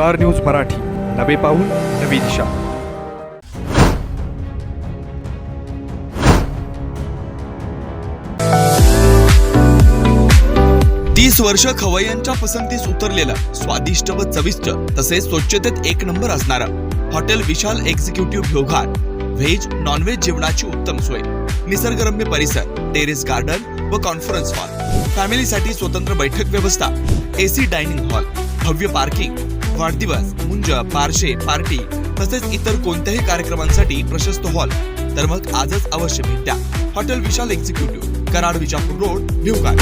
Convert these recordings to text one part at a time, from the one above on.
Star news Marathi. नवे पाऊल नवी दिशा. तीस वर्ष खवय्यांच्या पसंतीस उतरलेला स्वादिष्ट व चविष्ट तसेच स्वच्छतेत एक नंबर असणारं hotel Vishal executive Ghoghat veg non veg जेवणाची उत्तम सोय. निसर्गरम्य परिसर टेरेस गार्डन व कॉन्फरन्स हॉल फॅमिलीसाठी स्वतंत्र बैठक व्यवस्था एसी डायनिंग हॉल भव्य पार्किंग वाढदिवस मुंज पारशे पार्टी तसेच इतर कोणत्याही कार्यक्रमांसाठी प्रशस्त हॉल. तर मग आजच अवश्य भेट. द्या hotel Vishal executive Karad Vijapur road Bhivghat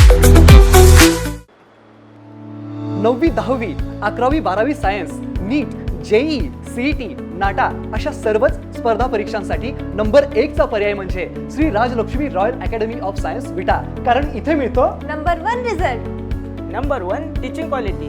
नववी दहावी अकरावी बारावी science NEET JEE CET NATA अशा सर्वच स्पर्धा परीक्षांसाठी नंबर एकचा पर्याय म्हणजे Shri Rajlakshmi royal academy of science Vita. कारण इथे मिळतो number one result. Number one teaching quality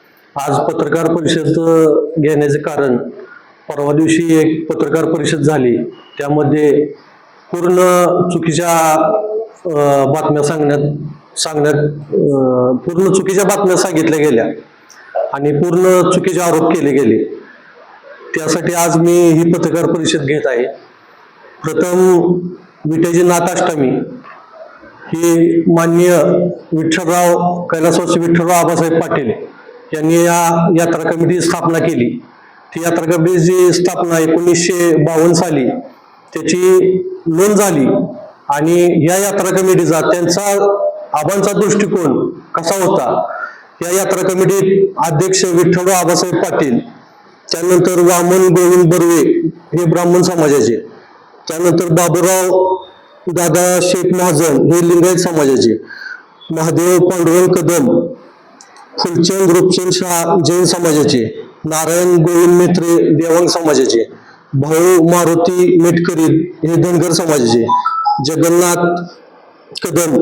आज पत्रकार परिषद घेण्याचे कारण परवा दिवशी एक पत्रकार परिषद झाली. त्यामध्ये पूर्ण चुकीच्या बातम्या सांगण्यात सांगण्यात पूर्ण चुकीच्या बातम्या सांगितल्या गेल्या आणि पूर्ण चुकीचे आरोप केले गेले. त्यासाठी आज मी ही पत्रकार परिषद घेत आहे. प्रथम विटेची नाथाष्टमी ही माननीय विठ्ठलराव कैलासवासी विठ्ठलराव आबासाहेब पाटील यांनी या यात्रा कमिटीची स्थापना केली. ती यात्रा कमिटीची स्थापना एकोणीसशे बावन्न साली त्याची नोंद झाली आणि या यात्रा कमिटीचा त्यांचा आबांचा दृष्टिकोन कसा होता या यात्रा कमिटीत अध्यक्ष विठ्ठल आबासाहेब पाटील त्यानंतर वामन गोविंद बर्वे हे ब्राह्मण समाजाचे त्यानंतर बाबूराव दादा शेख महाजन हे लिंगायत समाजाचे महादेव पांडुरंग कदम फुलचंद रूपचंद शाह जैन समाजाचे नारायण गोविंद मेत्रे देवांग समाजाचे भाऊ मारुती मेटकरी हे धनगर समाजाचे जगन्नाथ कदम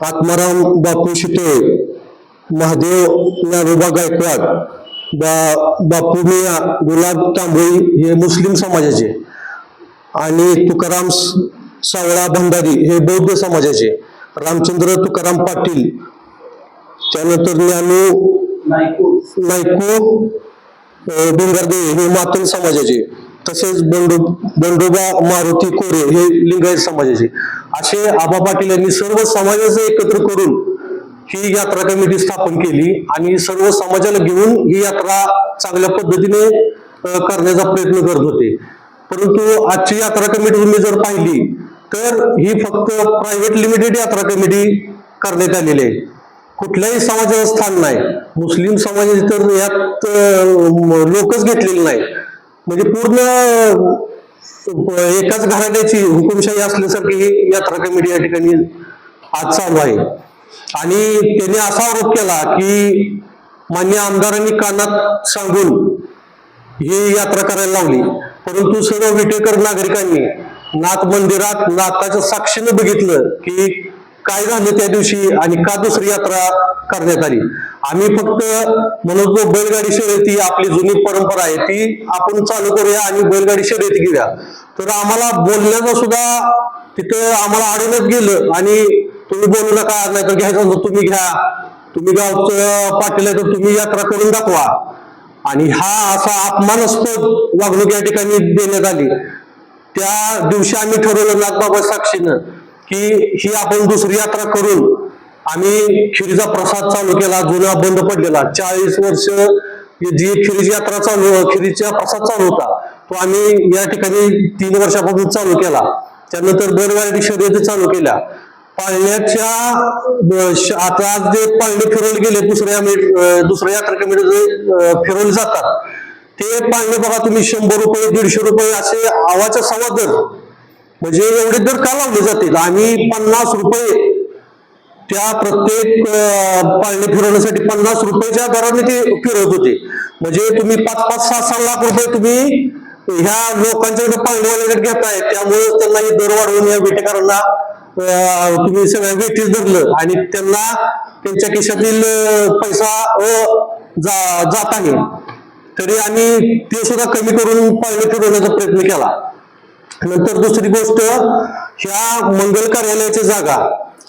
आत्माराम बापू शितोळे महादेव ज्ञानोबा गायकवाड बा बापू मिया गुलाब तांबोळी हे मुस्लिम समाजाचे आणि तुकाराम सावळा भंडारी हे बौद्ध समाजाचे रामचंद्र तुकाराम पाटील त्यानंतर ज्ञानू नायकू डोंगरदे हे मातन समाजाचे. तसेच बंडो बंडोबा मारुती कोरे हे लिंगायत समाजाचे. असे आबा पाटील यांनी सर्व समाजाचं एकत्र करून ही यात्रा कमिटी स्थापन केली आणि सर्व समाजाला घेऊन ही यात्रा चांगल्या पद्धतीने करण्याचा प्रयत्न करत होते. परंतु आजची यात्रा कमिटी तुम्ही जर पाहिली तर ही फक्त प्रायव्हेट लिमिटेड यात्रा कमिटी करण्यात आलेली आहे. कुठल्याही समाजाचं स्थान नाही. मुस्लिम समाजाचे तर यात लोकच घेतलेले नाही. म्हणजे पूर्ण एकाच घराण्याची हुकुमशाही असल्यासारखी ही यात्रा कमिटी या ठिकाणी आज चालू आहे. आणि त्याने असा आरोप केला की मान्य आमदारांनी कानात सांगून ही यात्रा करायला लावली. परंतु सर्व विटेकर नागरिकांनी नाथ मंदिरात नाथाच्या साक्षीनं बघितलं की काय झालं त्या दिवशी आणि का दुसरी यात्रा करण्यात आली? आम्ही फक्त म्हणून जो बैलगाडी शर्यती आपली जुनी परंपरा आहे ती आपण चालू करूया आणि बैलगाडी शर्यती घेऊया. तर आम्हाला बोलण्याचं सुद्धा तिथं आम्हाला आढळूनच गेलं आणि तुम्ही बोलू नका नाही तर घ्यायचं तुम्ही घ्या. तुम्ही गावचं पाटील आहे तर तुम्ही यात्रा करून दाखवा. आणि हा असा अपमानास्पद वागणूक या ठिकाणी देण्यात आली. त्या दिवशी आम्ही ठरवलं नागबाबा साक्षीनं. की ही आपण दुसरी यात्रा करून आम्ही खिरीचा प्रसाद चालू केला जुना बंद पडलेला. चाळीस वर्ष जी खिरीची यात्रा चालू खिरीचा प्रसाद चालू होता तो आम्ही या ठिकाणी तीन वर्षापासून चालू केला. त्यानंतर बैलगाडी शर्यती चालू केल्या. पाळण्याच्या आता आज जे पाळणे फिरवले गेले दुसऱ्या दुसऱ्या यात्रा कमिटी जे फिरवले जातात ते पाळणे बघा तुम्ही शंभर रुपये दीडशे रुपये असे आवाच्या सव्वा दर. म्हणजे एवढे दर का लावले जातील? आम्ही पन्नास रुपये त्या प्रत्येक पाळणे फिरवण्यासाठी पन्नास रुपयाच्या दराने ते फिरवत होते. म्हणजे तुम्ही पाच पाच सहा सहा लाख रुपये तुम्ही ह्या लोकांच्याकडे पाळणेवाल्याकडे घेताय त्यामुळे त्यांना हे दर वाढवून या बेटेकरांना तुम्ही सगळ्या वेटीस धरलं आणि त्यांना त्यांच्या खिशातील पैसा जात आहे. तरी आम्ही ते सुद्धा कमी करून पाळणे फिरवण्याचा प्रयत्न केला. नंतर दुसरी गोष्ट ह्या मंगल कार्यालयाची जागा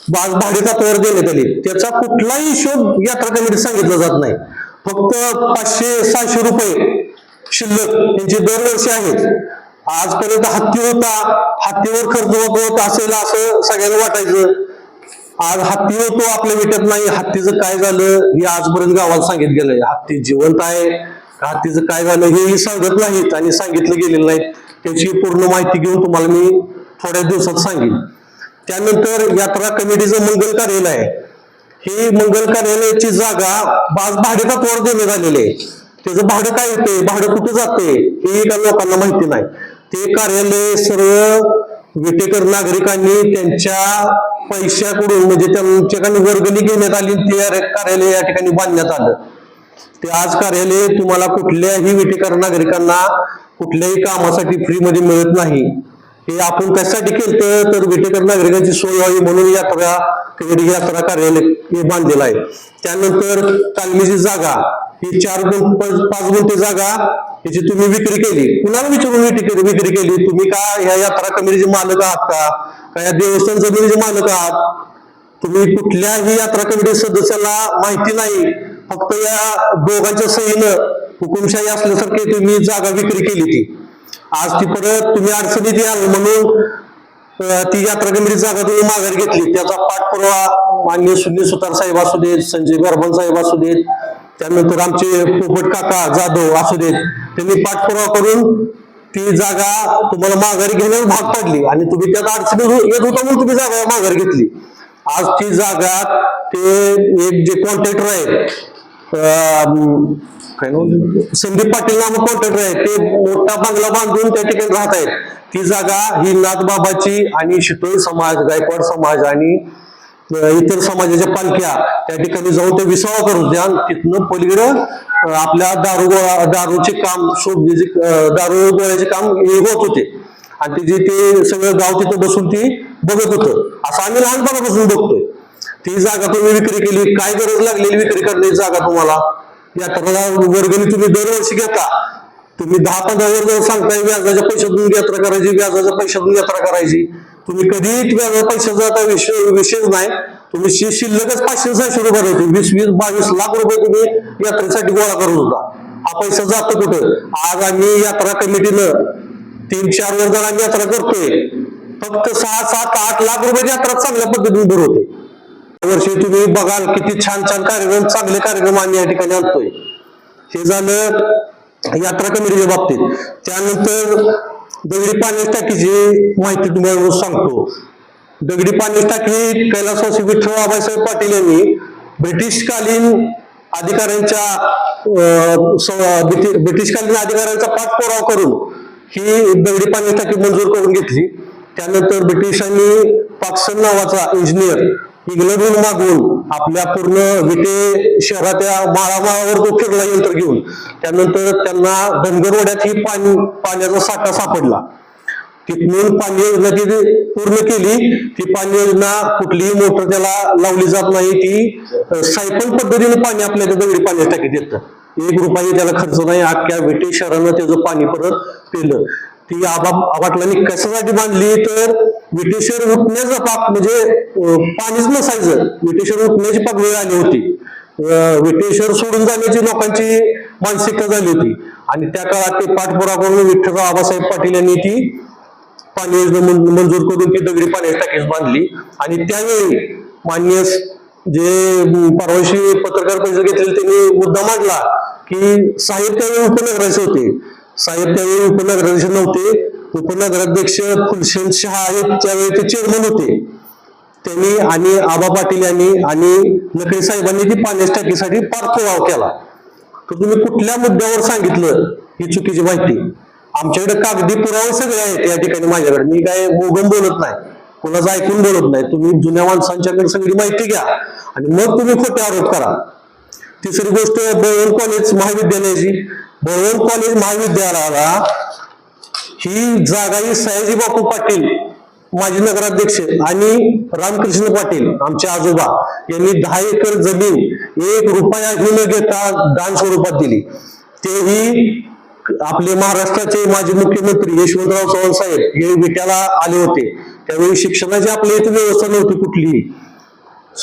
बाज भाडेतत्वावर देण्यात आली त्याचा कुठलाही हिशोब यात्रा कमिटी सांगितला जात नाही. फक्त पाचशे सहाशे रुपये शिल्लक यांचे दरवर्षी आहेत. आजपर्यंत हत्ती होता हत्तीवर खर्च होत होत असेल असं सगळ्यांना वाटायचं. आज हत्ती होतो आपल्या विटत नाही. हत्तीचं काय झालं हे आजपर्यंत गावाला सांगितलं गेलंय हत्ती जिवंत आहे. हत्तीचं काय झालं हेही सांगत नाहीत आणि सांगितलं गेलेलं नाहीत. त्याची पूर्ण माहिती घेऊन तुम्हाला मी थोड्या दिवसात सांगेन. त्यानंतर यात्रा कमिटीचं मंगल कार्यालय. आहे ही मंगल कार्यालयाची जागा बाज भाडे तत्वावर देण्यात आलेली आहे. त्याचं भाडं काय येते? भाडं कुठे जाते? हे एका लोकांना माहिती नाही. ते कार्यालय सर्व विटेकर नागरिकांनी त्यांच्या पैशाकडून म्हणजे त्यांच्याकडून वर्गणी घेण्यात आली ते कार्यालय या ठिकाणी बांधण्यात आलं. ते आज कार्यालय तुम्हाला कुठल्याही विटेकर नागरिकांना कुठल्याही कामासाठी फ्रीमध्ये मिळत नाही. हे आपण कशासाठी केलं तर विटेकर नागरिकांची सोय व्हावी म्हणून यात्रा यात्रा कार्यालय बांधलेलं आहे. त्यानंतर तालमीची जागा ही चार गुं पाच पाच गुंठे जागा याची तुम्ही विक्री केली. कुणाला विचारून विक्री केली? विक्री केली. तुम्ही का ह्या यात्रा कमिटीचे मालक आहात का? का या देवस्थान जमिनीचे मालक आहात? तुम्ही कुठल्याही यात्रा कमिटी सदस्याला माहिती नाही. फक्त या दोघांच्या सहीनं हुकुमशाही असल्यासारखी तुम्ही जागा विक्री केली ती. आज ती परत तुम्ही अडचणीत याल म्हणून ती यात्रा गंभीर जागा तुम्ही माघारी घेतली. त्याचा पाठपुरावा मान्य सुनील सुतार साहेब असू देत संजय गरबन साहेब असू देत त्यानंतर आमचे पोपट काका जाधव असू देत त्यांनी पाठपुरावा करून ती जागा तुम्हाला माघारी घेण्यास भाग पाडली आणि तुम्ही त्यात अडचणी येत होता म्हणून तुम्ही जागा माघारी घेतली. आज ती जागा ते एक जे कॉन्ट्रॅक्टर आहे काय संदीप पाटील नामक कॉन्ट्रॅक्टर आहे. ते मोठा बंगला बांधून त्या ठिकाणी राहत आहेत. ती जागा ही नाथबाबाची आणि शितोळ समाज गायकवाड समाज आणि इतर समाजाच्या पालख्या त्या ठिकाणी जाऊन ते विसावा करून द्या. तिथनं पलीकडं आपल्या दारू दारूचे काम शोधण्याचे दारू गोळ्याचे काम होत होते. आणि तिचे ते सगळं गाव तिथं बसून ती बघत होतं. असं आम्ही लहानपणापासून बघतोय. ती जागा तुम्ही विक्री केली. काय गरज लागलेली विक्री करण्याची जागा तुम्हाला? यात्रा वर्गणी तुम्ही दरवर्षी घेता. तुम्ही दहा पंधरा वर्ग सांगताय व्याजाच्या पैशातून यात्रा करायची व्याजाच्या पैशातून यात्रा करायची. तुम्ही कधी व्याजा पैशाचा आता विषय विषयच नाही. तुम्ही शि- शिल्लकच पाचशे सहाशे रुपये होते वीस वीस बावीस लाख रुपये तुम्ही यात्रेसाठी गोळा करत होता. हा पैसा जातो कुठं? आज आम्ही यात्रा कमिटीनं तीन चार वर्गाला आम्ही यात्रा करतोय. फक्त सहा सात आठ लाख रुपयाची यात्रा चांगल्या पद्धतीने भरवते वर्षी तुम्ही बघाल किती छान छान कार्यक्रम चांगले कार्यक्रम आम्ही या ठिकाणी आणतोय. हे झालं यात्रा कमिटीच्या बाबतीत. त्यानंतर दगडी पाणी टाकीची माहिती तुम्हाला सांगतो. दगडी पाणी टाकी कैलासवासी विठ्ठल बाबासाहेब पाटील यांनी ब्रिटिशकालीन अधिकाऱ्यांच्या अं, ब्रिटिशकालीन अधिकाऱ्यांचा पाठपुरावा करून ही दगडी पाणी टाकी मंजूर करून घेतली. त्यानंतर ब्रिटिशांनी पाक्सन नावाचा इंजिनियर इंग्लंडहून मागवून आपल्या पूर्ण विटे शहराच्या माळामाळावर तो फिरला यंत्र घेऊन. त्यानंतर त्यांना धनगरवाड्यात ही पाणी पाण्याचा साठा सापडला. तिथून पाणी योजना ती पूर्ण केली ती पाणी योजना कुठलीही मोटर त्याला लावली जात नाही ती सायकल पद्धतीने पाणी आपल्या दगडी पाण्यात टाकीत येतं. एक रुपयाही त्याला खर्च नाही अख्ख्या विटे शहरानं त्याचं पाणी परत पिलं. ती आबा आबाटलांनी कशासाठी बांधली? तर ब्रिटिशर उठण्याचा पाक म्हणजे पाणीच नसायचं. ब्रिटिशर उठण्याची पाक वेळ आली होती. ब्रिटिशर सोडून जाण्याची लोकांची मानसिकता झाली होती. आणि त्या काळात ते पाठपुरावा करून विठ्ठलराव आबासाहेब पाटील यांनी ती पाणी योजना मंजूर करून ती दगडी पाण्याची टाकीच बांधली. आणि त्यावेळी मान्य जे परवाशी पत्रकार परिषद घेतलेली त्यांनी मुद्दा मांडला की साहेब त्यावेळी उपनगराचे होते. साहेब त्यावेळी उपनगराध्यक्ष नव्हते. उपनगराध्यक्ष फुलशेन शहा आहेत त्यावेळी ते चेअरमन होते. त्यांनी आणि आबा पाटील यांनी आणि नकळी साहेबांनी ती पाण्याच्या टाकीसाठी पाठपुरावा केला. तर तुम्ही कुठल्या मुद्द्यावर सांगितलं ही चुकीची माहिती? आमच्याकडे कागदी पुरावे सगळे आहेत या ठिकाणी माझ्याकडे. मी काय मोगम बोलत नाही. कोणाचं ऐकून बोलत नाही. तुम्ही जुन्या माणसांच्याकडे सगळी माहिती घ्या. आणि मग तुम्ही खोटे आरोप करा. तिसरी गोष्ट बळवंत कॉलेज महाविद्यालयाची. बळवंत कॉलेज महाविद्यालयाला ही जागा ही सयाजी बापू पाटील माजी नगराध्यक्ष आणि रामकृष्ण पाटील आमचे आजोबा यांनी दहा एकर जमीन एक रुपया न घेता दान स्वरूपात दिली. तेही आपले महाराष्ट्राचे माजी मुख्यमंत्री यशवंतराव चव्हाण साहेब हे विट्याला आले होते. त्यावेळी शिक्षणाची आपल्या इथे व्यवस्था नव्हती कुठलीही.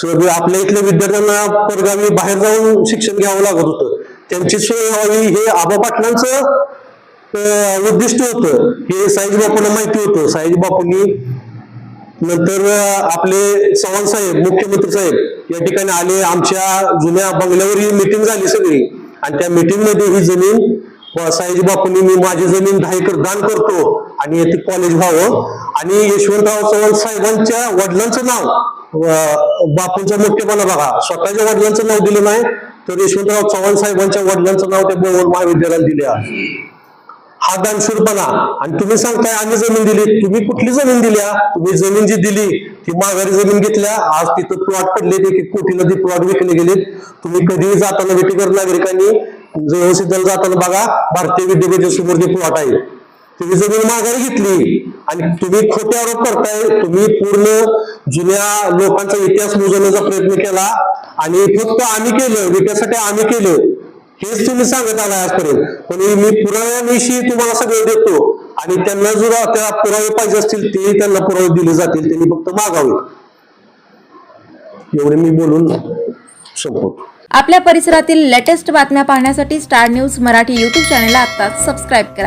आपल्या इथल्या विद्यार्थ्यांना परगावी बाहेर जाऊन शिक्षण घ्यावं लागत होतं. त्यांची सोय व्हावी हे आबा पाटलांचं उद्दिष्ट होतं. हे साईजी बापूंना माहिती होतं. साईजी बापूंनी नंतर आपले चव्हाण साहेब मुख्यमंत्री साहेब या ठिकाणी आले. आमच्या जुन्या बंगल्यावर ही मिटिंग झाली सगळी. आणि त्या मिटिंगमध्ये ही जमीन व साईजी बापूंनी मी माझी जमीन दहा एकर दान करतो आणि येथे कॉलेज व्हावं. आणि यशवंतराव चव्हाण साहेबांच्या वडिलांचं नाव बापूंचा मोठेपणा बघा. स्वतःच्या वडिलांचं नाव दिलं नाही तर यशवंतराव चव्हाण साहेबांच्या वडिलांचं नाव त्या बळवंत महाविद्यालयाला दिले आहे. हा दानशूरपणा. आणि तुम्ही सांगताय आम्ही जमीन दिली. तुम्ही कुठली जमीन दिल्या तुम्ही जमीन जी दिली ती माघारी जमीन घेतल्या. आज तिथं प्लॉट पडले ते कोटीला नदी प्लॉट विकले गेलेत. तुम्ही कधीही जाताना वेटीकर नागरिकांनी व्यवस्थित जाताना बघा भारतीय विद्यापीठाच्या समोर ते प्लॉट आहे. तुम्ही जमीन माघारी घेतली आणि तुम्ही खोटे आरोप करताय तुम्ही पूर्ण जुन्या लोकांचा इतिहास मोजवण्याचा प्रयत्न केला आणि फक्त आम्ही केलं विकासासाठी आम्ही केलं हेच तुम्ही सांगत आलाय आजपर्यंत. पण मी पुराव्याविषयी तुम्हाला सगळं देतो आणि त्यांना जर त्या पुरावे पाहिजे असतील ते त्यांना पुरावे दिले जातील त्यांनी फक्त मागावे. एवढे मी बोलून संपवतो. आपल्या परिसरातील लेटेस्ट बातम्या पाहण्यासाठी स्टार न्यूज मराठी यूट्यूब चॅनेलला आता सबस्क्राईब करा.